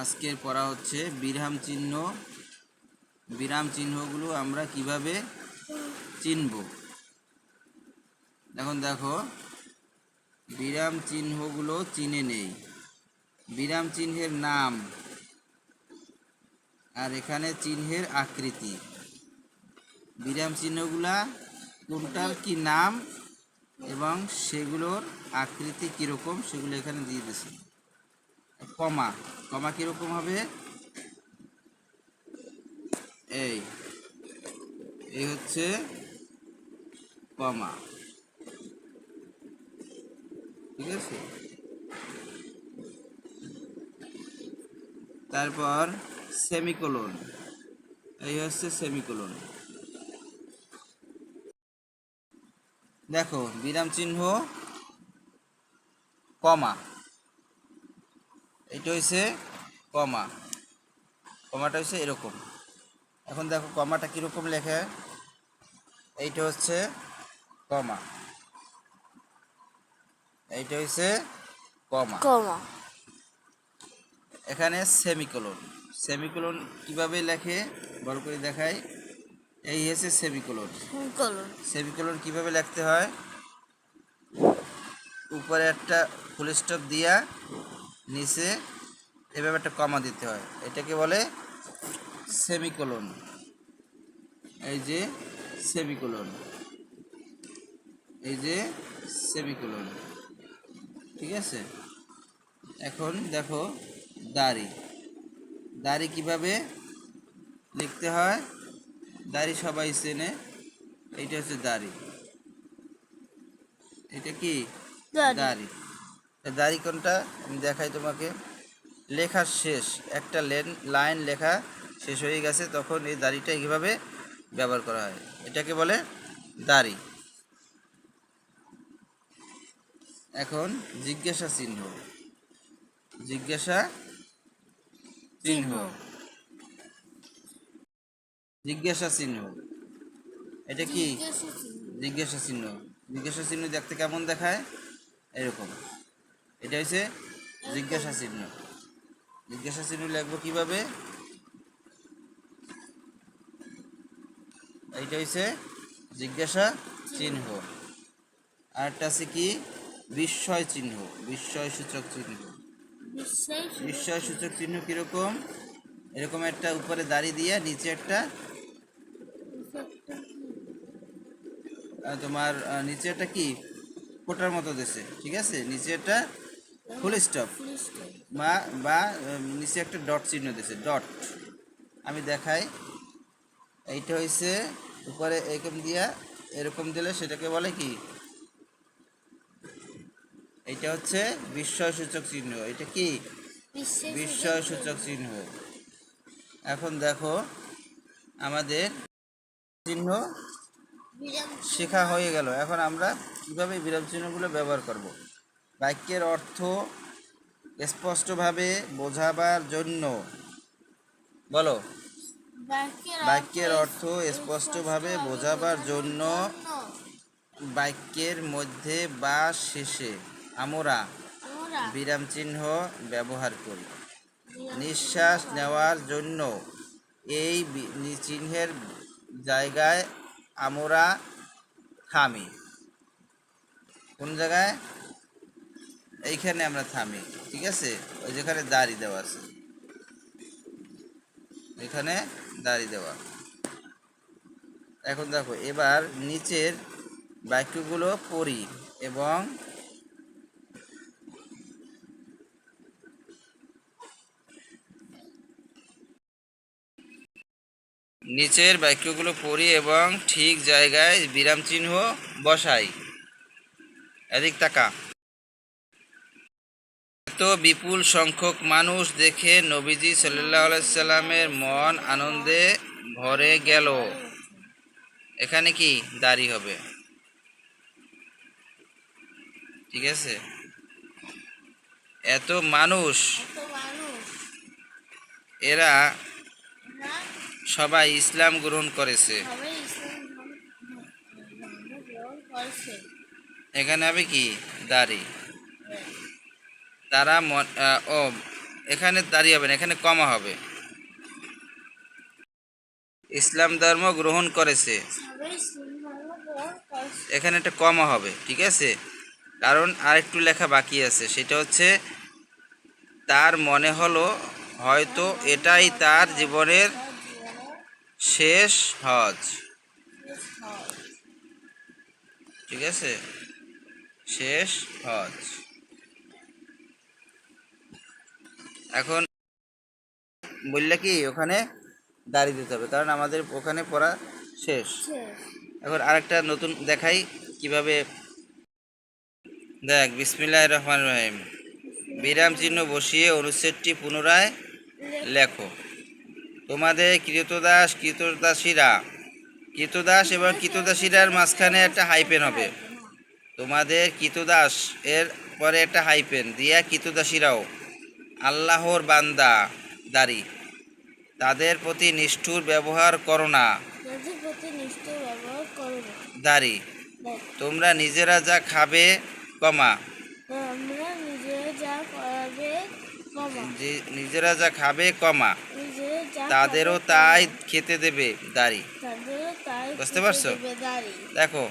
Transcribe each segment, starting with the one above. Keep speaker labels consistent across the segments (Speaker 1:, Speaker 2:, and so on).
Speaker 1: আজকের পড়া হচ্ছে বিরাম চিহ্ন। বিরাম চিহ্নগুলো আমরা কীভাবে চিনব? এখন দেখো। বিরাম চিহ্নগুলো চিনে নেই। বিরাম চিহ্নের নাম আর এখানে চিহ্নের আকৃতি। বিরাম চিহ্নগুলা কোনটার কি নাম এবং সেগুলোর আকৃতি কীরকম সেগুলো এখানে দিয়ে দিয়েছে। কমা। কমা কীরকম হবে? এই। এই হচ্ছে কমা। ঠিক আছে? তারপর সেমিকোলন। এই হচ্ছে সেমিকোলন। দেখো, বিরাম চিহ্ন, কমা। এটা হচ্ছে কমা। কমাটা হচ্ছে এরকম। এখন দেখো কমাটা কীরকম লেখে? এইটা হচ্ছে কমা। এইটা হচ্ছে কমা।
Speaker 2: কমা।
Speaker 1: এখানে সেমিকোলন। সেমিকোলন কীভাবে লেখে? বড় করে দেখাই। এই হচ্ছে সেমিকোলন।
Speaker 2: কলন
Speaker 1: সেমিকোলন কীভাবে লিখতে হয়? উপরে একটা ফুল স্টপ দিয়া নিচে এভাবে একটা কমা দিতে হয়। এটাকে বলে সেমিকোলন। এই যে সেমিকোলন। এই যে সেমিকোলন। ঠিক আছে? এখন দেখো দাড়ি। দাড়ি কীভাবে লিখতে হয়? দাড়ি সবাই চেনে। এইটা হচ্ছে দাড়ি। এটা কি?
Speaker 2: দাড়ি।
Speaker 1: দাড়ি কোনটা আমি দেখাই তোমাকে। লেখা শেষ একটা লেন লাইন লেখা শেষ হয়ে গেছে তখন এই দাড়িটা এইভাবে ব্যবহার করা হয়? এটাকে বলে দাড়ি। এখন জিজ্ঞাসা চিহ্ন। জিজ্ঞাসা চিহ্ন। জিজ্ঞাসা চিহ্ন। এটা কি? জিজ্ঞাসা চিহ্ন। জিজ্ঞাসা চিহ্ন দেখতে কেমন দেখায়? এরকম। এটা হচ্ছে জিজ্ঞাসা চিহ্ন। জিজ্ঞাসা চিহ্ন লিখব কীভাবে? এইটা হচ্ছে জিজ্ঞাসা চিহ্ন। আরেকটা আছে কি? বিস্ময় চিহ্ন, বিস্ময় সূচক চিহ্ন। বিস্ময় সূচক চিহ্ন কীরকম? এরকম একটা উপরে দাড়ি দিয়ে নিচে একটা তোমার নিচে একটা কি? কোটার মতো দিছে, ঠিক আছে? নিচে একটা ফুল স্টপ বা বা নিচে একটা ডট চিহ্ন দিয়েছে ডট আমি দেখাই। এইটা হয়েছে উপরে এরকম দিয়া এরকম দিলে সেটাকে বলে কি? এটা হচ্ছে বিস্ময় সূচক চিহ্ন। এটা কি? বিস্ময় সূচক চিহ্ন। এখন দেখো আমাদের চিহ্ন। শেখা হয়ে গেল। এখন আমরা কীভাবে বিরাম চিহ্নগুলো ব্যবহার করব? বাক্যের অর্থ স্পষ্টভাবে বোঝাবার জন্য। বলো। বাক্যের অর্থ স্পষ্টভাবে বোঝাবার জন্য বাক্যের মধ্যে বা শেষে আমরা বিরাম চিহ্ন ব্যবহার করি। নিঃশ্বাস নেওয়ার জন্য এই চিহ্নের জায়গায় আমরা থামি। কোন জায়গায়? এইখানে আমরা থামি, ঠিক আছে? ওই যেখানে দাড়ি দেওয়া আছে। এখানে দাড়ি দেওয়া। এখন দেখো, এবার নিচের বাক্যগুলো পড়ি এবং নিচের বাক্যগুলো পড়ি এবং ঠিক জায়গায় বিরাম চিহ্ন বসাই। এদিক তাকা এত বিপুল সংখ্যক মানুষ দেখে নবীজি সাল্লাহ সাল্লামের মন আনন্দে ভরে গেল। এখানে কি দাড়ি হবে? ঠিক আছে? এত মানুষ, এরা সবাই ইসলাম গ্রহণ করেছে। এখানে হবে কি? দাড়ি। তারা ও, এখানে দাঁড়িয়ে হবে না, এখানে কমা হবে। ইসলাম ধর্ম গ্রহণ করছে। এখানে একটা কমা হবে, ঠিক আছে? কারণ আরেকটু লেখা বাকি আছে, সেটা হচ্ছে, তার মনে হলো, হয়তো এটাই তার জীবনের শেষ হজ। ঠিক আছে? শেষ হজ। এখন বললে কি ওখানে দাঁড়িয়ে দিতে হবে, কারণ আমাদের ওখানে পড়া শেষ। এখন আরেকটা নতুন দেখাই কীভাবে দেখ, বিসমিল্লাহ রহমান রহিম। বিরাম চিহ্ন বসিয়ে অনুচ্ছেদটি পুনরায় লেখো। তোমাদের কৃতদাস, কৃতদাসীরা। কৃতদাস এবং কৃতদাসীরার মাঝখানে একটা হাইপেন হবে। তোমাদের কৃতদাস, এর পরে একটা হাইপেন। দিয়া কৃতদাসীরাও। আল্লাহর বান্দা দাড়ি। তাদের প্রতি নিষ্ঠুর ব্যবহার করো না। দাড়ি। তোমরা নিজেরা যা খাবে কমা।
Speaker 2: নিজেরা যা
Speaker 1: যে নিজেরা যা খাবে কমা। তাদেরও তাই খেতে দেবে দাড়ি। বুঝতে পারছ? দেখো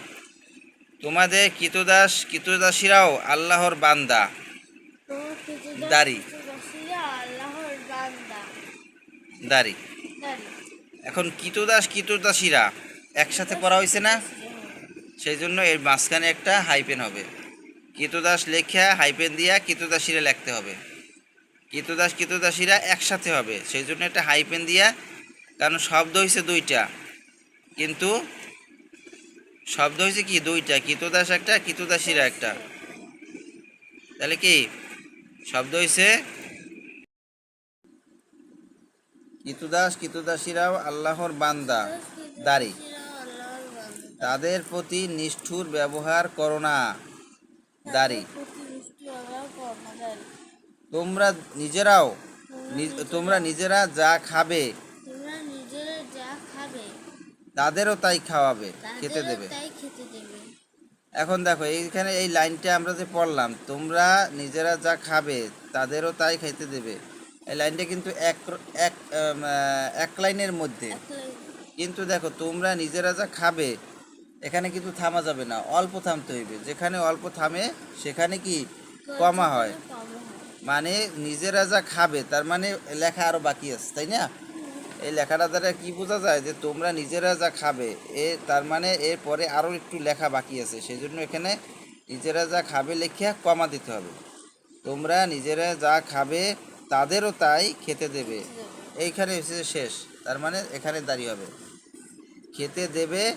Speaker 1: তোমাদের কৃতদাস কৃতদাসীরাও আল্লাহর বান্দা। দাড়ি।
Speaker 2: কৃতদাসীরা আল্লাহর বান্দা
Speaker 1: দাড়ি। এখন কৃতদাস কৃতদাসীরা একসাথে পড়া হয়েছে না? সেই জন্য এর মাঝখানে একটা হাইপেন হবে। কৃতদাস লেখা হাইপেন দিয়া কৃতদাসীরা লিখতে হবে। কৃতদাস কৃতদাসীরা একসাথে হবে। সেই জন্য একটা হাইপেন দিয়া কারণ শব্দ হয়েছে দুইটা। কিন্তু শব্দ হয়েছে কি? দুইটা। কৃতদাস একটা কৃতদাসীরা একটা। তাহলে কি? শব্দ হয়েছে কৃতদাস, কৃতদাসীরাও আল্লাহর বান্দা, দাড়ি। তাদের প্রতি নিষ্ঠুর ব্যবহার করো না, দাড়ি। তোমরা নিজেরাও তোমরা নিজেরা যা খাবে, তাদেরও তাই খাওয়াবে, খেতে দেবে। এখন দেখো, এইখানে এই লাইনটা আমরা যে পড়লাম, তোমরা নিজেরা যা খাবে, তাদেরও তাই খেতে দেবে। এই লাইনটা কিন্তু এক এক এক লাইনের মধ্যে। কিন্তু দেখো তোমরা নিজেরা যা খাবে এখানে কিন্তু থামা যাবে না অল্প থামতে হইবে। যেখানে অল্প থামে সেখানে কি কমা হয়। মানে নিজেরা যা খাবে তার মানে লেখা আরও বাকি আছে তাই না? এই লেখাটা দ্বারা কি বোঝা যায় যে তোমরা নিজেরা যা খাবে এ তার মানে এর পরে আরও একটু লেখা বাকি আছে। সেই জন্য এখানে নিজেরা যা খাবে লেখিয়া কমা দিতে হবে। তোমরা নিজেরা যা খাবে তাদেরও তাই খেতে দেবে। এইখানে হচ্ছে শেষ। তার মানে এখানে দাঁড়িয়ে হবে। খেতে দেবে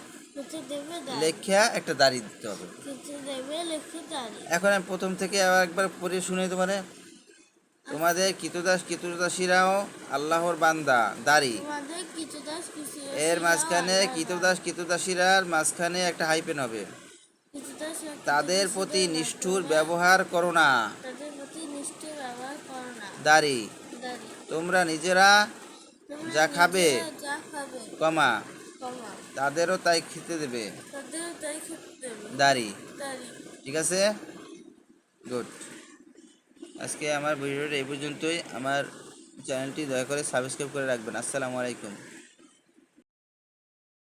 Speaker 1: লেখা একটা দাঁড়িয়ে দিতে হবে। এখন আমি প্রথম থেকে আবার একবার পড়ে শুনে তোমারে। তোমাদের কৃতদাস কৃতদাসীরাও আল্লাহর বান্দা দাড়ি। এর মাঝখানে কৃতদাস কৃতদাসীরার মাঝখানে একটা হাইপেন হবে। তাদের প্রতি নিষ্ঠুর ব্যবহার করো না
Speaker 2: তাদের প্রতি নিষ্ঠুর ব্যবহার করো না
Speaker 1: দাড়ি। তোমরা নিজেরা যা খাবে কমা। তাদেরও তাই খেতে দেবে।
Speaker 2: দাড়ি।
Speaker 1: ঠিক আছে? গুড আজকে আমার ভিডিওটা এই পর্যন্তই। আমার চ্যানেলটি দয়া করে সাবস্ক্রাইব করে রাখবেন। আসসালামু আলাইকুম।